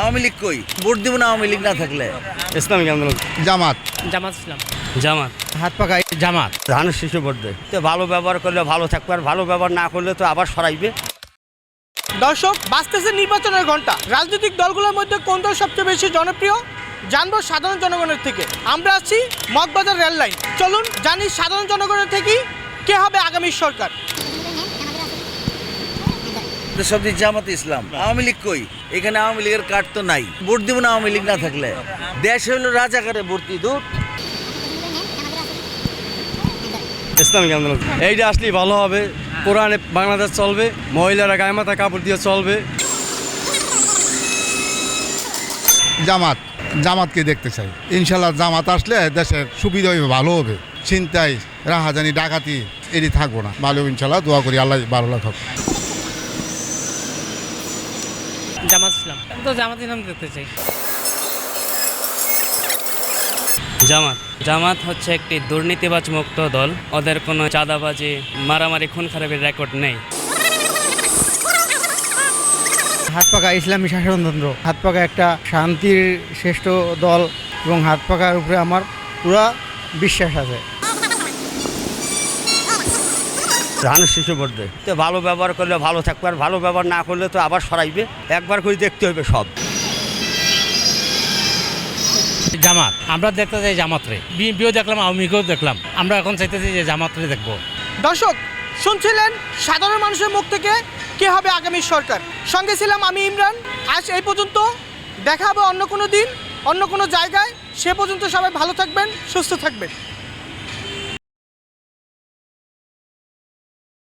আওয়ামী লীগ কই? ভোট দিব না আওয়ামী লীগ না থাকলে? ইসলামিক আন্দোলন। জামাত। জামাত ইসলাম। জামাত। হাত পাকা জামাত। ধানের শিশু ভোট দেয়। তো ভালো ব্যবহার করলে ভালো থাকবে আর ভালো ব্যবহার না করলে তো আবার সরাইবে। দর্শক বাঁচতেছে নির্বাচনের ঘণ্টা রাজনৈতিক দলগুলোর মধ্যে কোন দল সবচেয়ে বেশি জনপ্রিয়? জানব সাধারণ জনগণের থেকে। আমরা আছি মগবাজার রেল লাইন চলুন জানি সাধারণ জনগণের থেকেই কে হবে আগামী সরকার। সব জামাত ইসলাম আওয়ামী লীগ কই? এখানে আওয়ামী লীগের কার্ড তো নাই। ভোট দিব না আওয়ামী লীগ না থাকলে। দেশ হইল রাজাকারে ভর্তি দূর ইসলামিক আন্দোলন। এইটা আসলেই ভালো হবে। কোরআনে বাংলাদেশ চলবে মহিলারা গায়ে মাথা কাপড় দিয়ে চলবে। জামাত জামাতকে দেখতে চাই। ইনশাল্লাহ জামাত আসলে দেশের সুবিধা হবে ভালো হবে। চিন্তায় রাহাজানি ডাকাতি এটি থাকব না। ভালো ইনশাল্লাহ দোয়া করি আল্লাহ ভালো থাকুক জামাত ইসলাম। তো জামাত ইসলাম দেখতে চাই। জামাত। জামাত হচ্ছে একটি দুর্নীতিবাজ মুক্ত দল। ওদের কোনো চাঁদাবাজি মারামারি খুন খারাপের রেকর্ড নেই। হাত পাকা ইসলামী শাসনতন্ত্র হাত পাকা একটা শান্তির শ্রেষ্ঠ দল এবং হাত পাকার উপরে আমার পুরা বিশ্বাস আছে। ধানের শিশু দেয় তো ভালো ব্যবহার করলে ভালো থাকবে আর ভালো ব্যবহার না করলে তো আবার সরাইবে। একবার করে দেখতে হবে সব। জামাত আমরা দেখতে চাই জামাত রে বিএনপিও দেখলাম আওয়ামী লীগও দেখলাম। আমরা এখন চাইতেছি যে জামাত রে দেখব। দর্শক শুনছিলেন সাধারণ মানুষের মুখ থেকে কে হবে আগামী সরকার? সঙ্গে ছিলাম আমি ইমরান। আজ এই পর্যন্ত দেখা হবে অন্য কোনো দিন অন্য কোনো জায়গায়। সে পর্যন্ত সবাই ভালো থাকবেন সুস্থ থাকবেন।